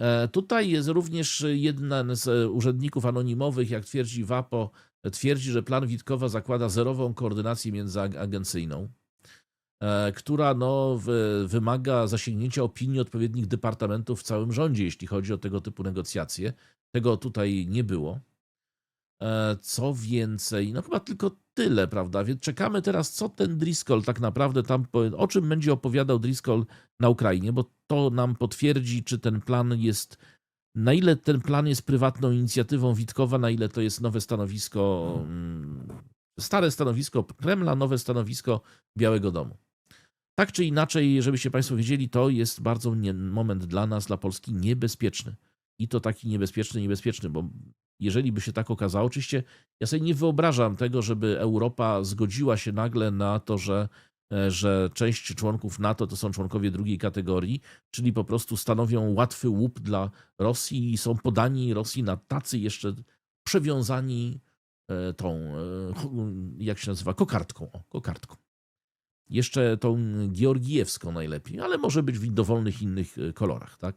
E, Tutaj jest również jeden z urzędników anonimowych, jak twierdzi WAPO, twierdzi, że plan Witkowa zakłada zerową koordynację międzyagencyjną, e, która no, wy- wymaga zasięgnięcia opinii odpowiednich departamentów w całym rządzie, jeśli chodzi o tego typu negocjacje. Tego tutaj nie było. E, Co więcej, no chyba tylko tyle, prawda? Więc czekamy teraz, co ten Driscoll tak naprawdę tam, o czym będzie opowiadał Driscoll na Ukrainie, bo to nam potwierdzi, czy ten plan jest, na ile ten plan jest prywatną inicjatywą Witkowa, na ile to jest nowe stanowisko, mm, stare stanowisko Kremla, nowe stanowisko Białego Domu. Tak czy inaczej, żebyście Państwo wiedzieli, to jest bardzo nie, moment dla nas, dla Polski niebezpieczny. I to taki niebezpieczny, niebezpieczny, bo jeżeli by się tak okazało, oczywiście ja sobie nie wyobrażam tego, żeby Europa zgodziła się nagle na to, że, e, że część członków NATO to są członkowie drugiej kategorii, czyli po prostu stanowią łatwy łup dla Rosji i są podani Rosji na tacy jeszcze przewiązani e, tą, e, jak się nazywa, kokardką. O, kokardką. Jeszcze tą georgijewską najlepiej, ale może być w dowolnych innych kolorach, tak?